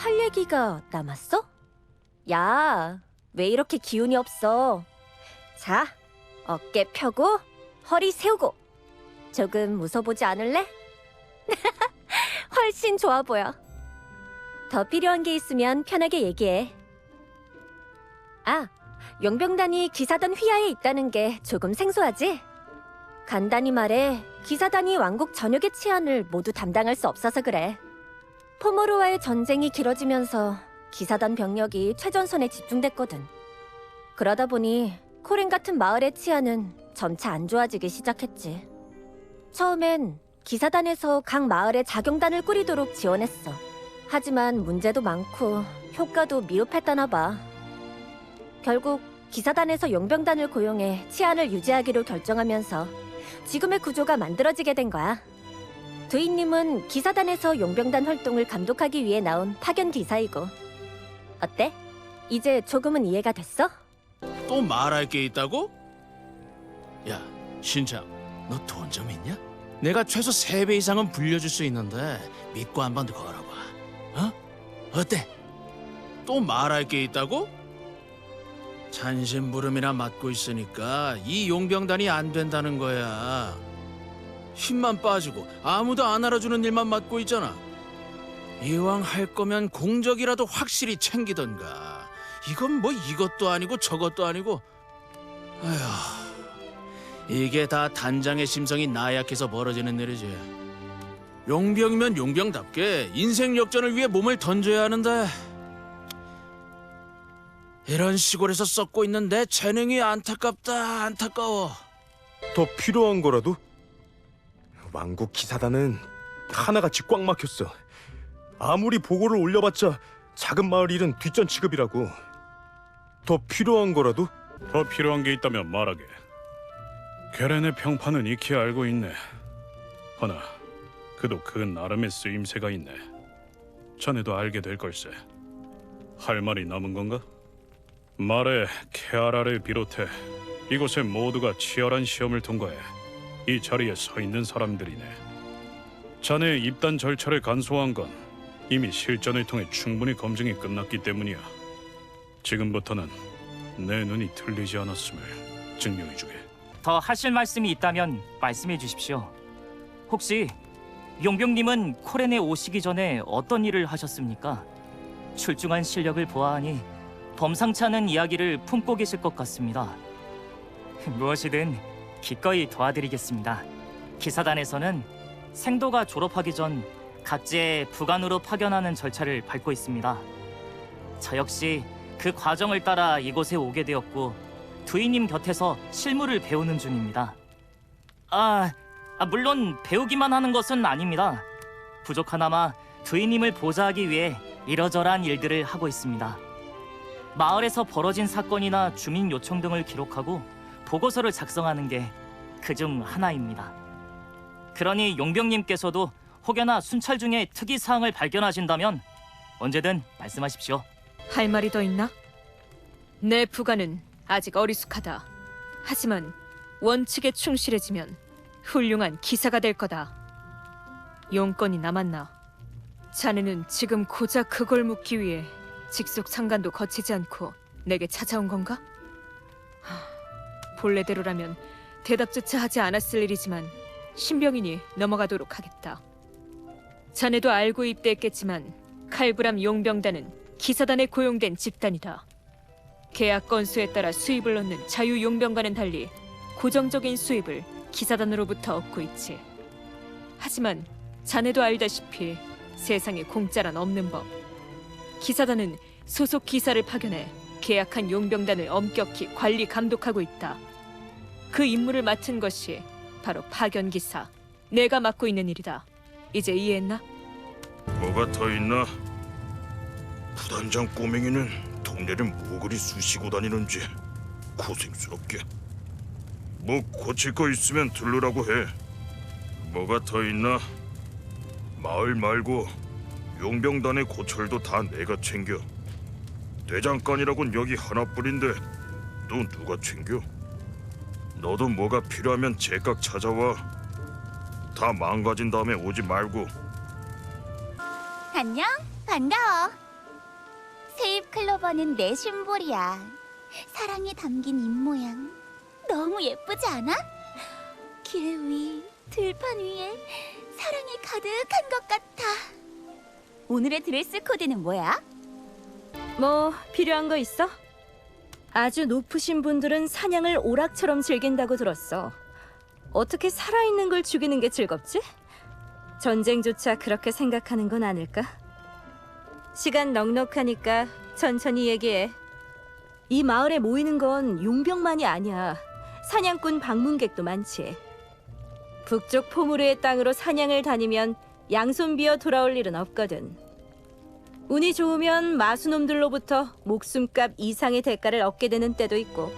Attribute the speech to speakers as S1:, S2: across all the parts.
S1: 할 얘기가 남았어? 야, 왜 이렇게 기운이 없어? 자, 어깨 펴고 허리 세우고 조금 웃어보지 않을래? 훨씬 좋아 보여. 더 필요한 게 있으면 편하게 얘기해. 아, 용병단이 기사단 휘하에 있다는 게 조금 생소하지? 간단히 말해 기사단이 왕국 전역의 치안을 모두 담당할 수 없어서 그래. 포모로와의 전쟁이 길어지면서 기사단 병력이 최전선에 집중됐거든. 그러다 보니 코렌 같은 마을의 치안은 점차 안 좋아지기 시작했지. 처음엔 기사단에서 각 마을에 자경단을 꾸리도록 지원했어. 하지만 문제도 많고 효과도 미흡했다나 봐. 결국 기사단에서 용병단을 고용해 치안을 유지하기로 결정하면서 지금의 구조가 만들어지게 된 거야. 두인님은 기사단에서 용병단 활동을 감독하기 위해 나온 파견 기사이고. 어때? 이제 조금은 이해가 됐어?
S2: 또 말할 게 있다고? 야, 신장, 너 돈 좀 있냐? 내가 최소 세 배 이상은 불려줄 수 있는데 믿고 한번더 걸어봐. 어? 어때? 또 말할 게 있다고? 잔심부름이나 맡고 있으니까 이 용병단이 안 된다는 거야. 힘만 빠지고 아무도 안 알아주는 일만 맡고 있잖아. 이왕 할 거면 공적이라도 확실히 챙기던가. 이건 뭐 이것도 아니고 저것도 아니고. 아휴, 이게 다 단장의 심성이 나약해서 벌어지는 일이지. 용병이면 용병답게 인생 역전을 위해 몸을 던져야 하는데 이런 시골에서 썩고 있는 내 재능이 안타깝다 안타까워.
S3: 더 필요한 거라도? 왕국 기사단은 하나같이 꽉 막혔어. 아무리 보고를 올려봤자 작은 마을 일은 뒷전 취급이라고. 더 필요한 거라도?
S4: 더 필요한 게 있다면 말하게. 게렌의 평판은 익히 알고 있네. 허나 그도 그 나름의 쓰임새가 있네. 자네도 알게 될 걸세. 할 말이 남은 건가? 말해 케아라를 비롯해 이곳의 모두가 치열한 시험을 통과해 이 자리에 서 있는 사람들이네. 자네의 입단 절차를 간소화한 건 이미 실전을 통해 충분히 검증이 끝났기 때문이야. 지금부터는 내 눈이 틀리지 않았음을 증명해주게.
S5: 더 하실 말씀이 있다면 말씀해 주십시오. 혹시 용병님은 코렌에 오시기 전에 어떤 일을 하셨습니까? 출중한 실력을 보아하니 범상치 않은 이야기를 품고 계실 것 같습니다. 무엇이든 기꺼이 도와드리겠습니다. 기사단에서는 생도가 졸업하기 전 각지에 부관으로 파견하는 절차를 밟고 있습니다. 저 역시 그 과정을 따라 이곳에 오게 되었고 두이님 곁에서 실무를 배우는 중입니다. 아, 아, 물론 배우기만 하는 것은 아닙니다. 부족하나마 두이님을 보좌하기 위해 이러저러한 일들을 하고 있습니다. 마을에서 벌어진 사건이나 주민 요청 등을 기록하고 보고서를 작성하는 게 그 중 하나입니다. 그러니 용병님께서도 혹여나 순찰 중에 특이 사항을 발견하신다면 언제든 말씀하십시오.
S6: 할 말이 더 있나? 내 부가는 아직 어리숙하다. 하지만 원칙에 충실해지면 훌륭한 기사가 될 거다. 용건이 남았나? 자네는 지금 고작 그걸 묻기 위해 직속 상관도 거치지 않고 내게 찾아온 건가? 하, 본래대로라면 대답조차 하지 않았을 일이지만 신병이니 넘어가도록 하겠다. 자네도 알고 입대했겠지만 칼브람 용병단은 기사단에 고용된 집단이다. 계약 건수에 따라 수입을 넣는 자유 용병과는 달리 고정적인 수입을 기사단으로부터 얻고 있지. 하지만 자네도 알다시피 세상에 공짜란 없는 법. 기사단은 소속 기사를 파견해 계약한 용병단을 엄격히 관리 감독하고 있다. 그 임무를 맡은 것이 바로 파견 기사. 내가 맡고 있는 일이다. 이제 이해했나?
S7: 뭐가 더 있나? 부단장 꼬맹이는 동네를 뭐 그리 쑤시고 다니는지 고생스럽게. 뭐 고칠 거 있으면 들르라고 해. 뭐가 더 있나? 마을 말고 용병단의 고철도 다 내가 챙겨. 대장간이라곤 여기 하나뿐인데 또 누가 챙겨? 너도 뭐가 필요하면 제각 찾아와. 다 망가진 다음에 오지 말고
S8: 안녕, 반가워. 스테잎 클로버는 내 심볼이야. 사랑이 담긴 입모양. 너무 예쁘지 않아? 길 위, 들판 위에 사랑이 가득한 것 같아. 오늘의 드레스 코드는 뭐야?
S9: 뭐 필요한 거 있어? 아주 높으신 분들은 사냥을 오락처럼 즐긴다고 들었어. 어떻게 살아있는 걸 죽이는 게 즐겁지? 전쟁조차 그렇게 생각하는 건 아닐까? 시간 넉넉하니까 천천히 얘기해. 이 마을에 모이는 건 용병만이 아니야. 사냥꾼 방문객도 많지. 북쪽 포무르의 땅으로 사냥을 다니면 양손 비어 돌아올 일은 없거든. 운이 좋으면 마수놈들로부터 목숨값 이상의 대가를 얻게 되는 때도 있고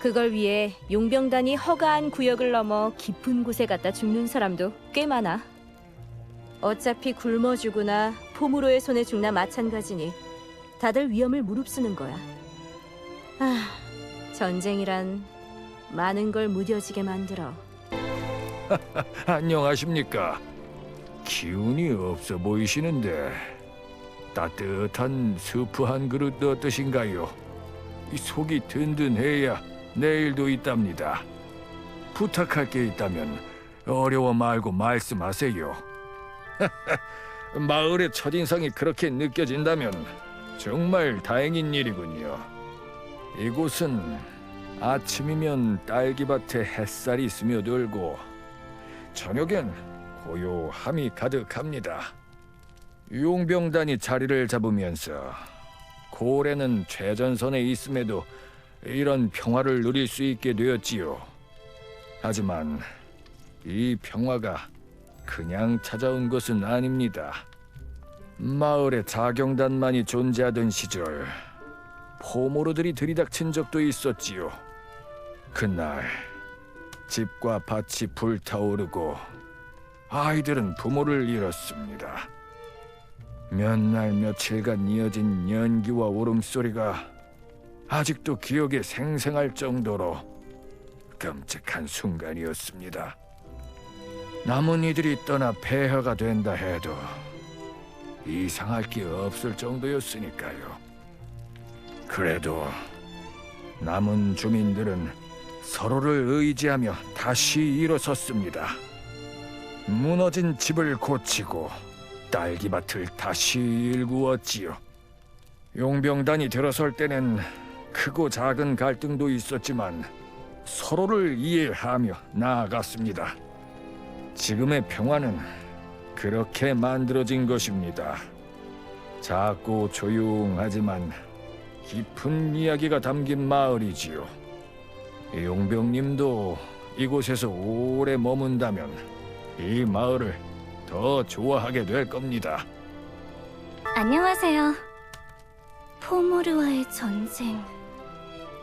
S9: 그걸 위해 용병단이 허가한 구역을 넘어 깊은 곳에 갔다 죽는 사람도 꽤 많아. 어차피 굶어 죽으나 포무로의 손에 죽나 마찬가지니 다들 위험을 무릅쓰는 거야. 아, 전쟁이란 많은 걸 무뎌지게 만들어.
S10: 안녕하십니까. 기운이 없어 보이시는데 따뜻한 수프 한 그릇 어떠신가요? 이 속이 든든해야 내일도 있답니다. 부탁할 게 있다면 어려워 말고 말씀하세요. 마을의 첫인상이 그렇게 느껴진다면 정말 다행인 일이군요. 이곳은 아침이면 딸기밭에 햇살이 스며들고 저녁엔 고요함이 가득합니다. 용병단이 자리를 잡으면서 고래는 최전선에 있음에도 이런 평화를 누릴 수 있게 되었지요. 하지만 이 평화가 그냥 찾아온 것은 아닙니다. 마을에 자경단만이 존재하던 시절 포모로들이 들이닥친 적도 있었지요. 그날 집과 밭이 불타오르고 아이들은 부모를 잃었습니다. 몇 날 며칠간 이어진 연기와 울음소리가 아직도 기억에 생생할 정도로 끔찍한 순간이었습니다. 남은 이들이 떠나 폐허가 된다 해도 이상할 게 없을 정도였으니까요. 그래도 남은 주민들은 서로를 의지하며 다시 일어섰습니다. 무너진 집을 고치고 딸기밭을 다시 일구었지요. 용병단이 들어설 때는 크고 작은 갈등도 있었지만 서로를 이해하며 나아갔습니다. 지금의 평화는 그렇게 만들어진 것입니다. 작고 조용하지만 깊은 이야기가 담긴 마을이지요. 용병님도 이곳에서 오래 머문다면 이 마을을 더 좋아하게 될 겁니다.
S8: 안녕하세요. 포모르와의 전쟁.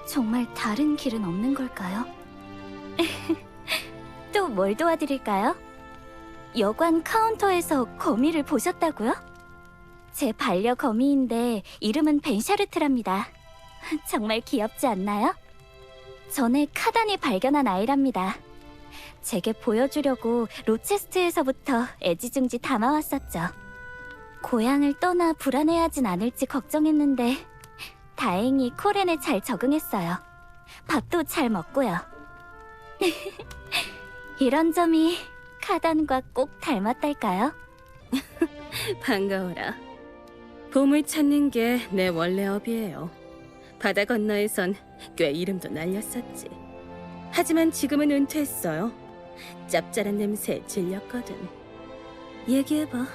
S8: 정말 다른 길은 없는 걸까요? 또 뭘 도와드릴까요? 여관 카운터에서 거미를 보셨다고요? 제 반려 거미인데 이름은 벤샤르트랍니다. 정말 귀엽지 않나요? 전에 카단이 발견한 아이랍니다. 제게 보여주려고 로체스트에서부터 애지중지 담아왔었죠. 고향을 떠나 불안해하진 않을지 걱정했는데 다행히 코렌에 잘 적응했어요. 밥도 잘 먹고요. 이런 점이 카단과 꼭 닮았달까요?
S11: 반가워라. 보물 찾는 게 내 원래 업이에요. 바다 건너에선 꽤 이름도 날렸었지. 하지만 지금은 은퇴했어요. 짭짤한 냄새에 질렸거든. 얘기해봐.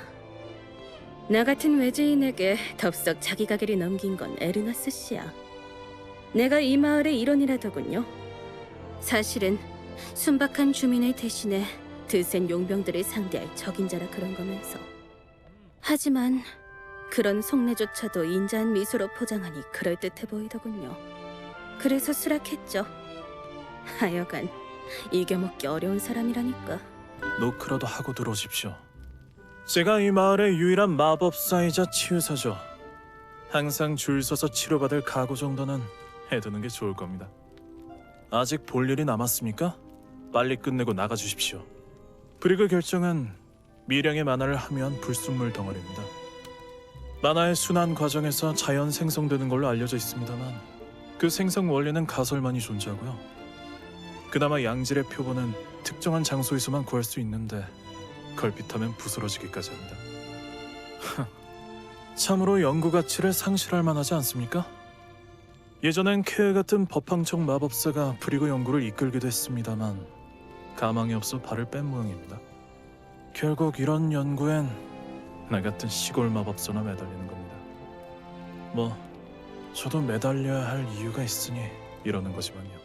S11: 나 같은 외지인에게 덥석 자기 가게를 넘긴 건 에르나스 씨야. 내가 이 마을의 일원이라더군요. 사실은 순박한 주민을 대신해 드센 용병들을 상대할 적임자라 그런 거면서. 하지만 그런 속내조차도 인자한 미소로 포장하니 그럴듯해 보이더군요. 그래서 수락했죠. 하여간 이겨먹기 어려운 사람이라니까.
S12: 노크라도 하고 들어오십시오. 제가 이 마을의 유일한 마법사이자 치유사죠. 항상 줄 서서 치료받을 각오 정도는 해두는 게 좋을 겁니다. 아직 볼 일이 남았습니까? 빨리 끝내고 나가 주십시오. 브리그 결정은 미량의 만화를 함유한 불순물 덩어리입니다. 만화의 순환 과정에서 자연 생성되는 걸로 알려져 있습니다만 그 생성 원리는 가설만이 존재하고요. 그나마 양질의 표본은 특정한 장소에서만 구할 수 있는데 걸핏하면 부스러지기까지 합니다. 참으로 연구 가치를 상실할 만하지 않습니까? 예전엔 케어 같은 법황청 마법사가 브리고 연구를 이끌기도 했습니다만 가망이 없어 발을 뺀 모양입니다. 결국 이런 연구엔 나 같은 시골 마법사나 매달리는 겁니다. 뭐 저도 매달려야 할 이유가 있으니 이러는 거지만요.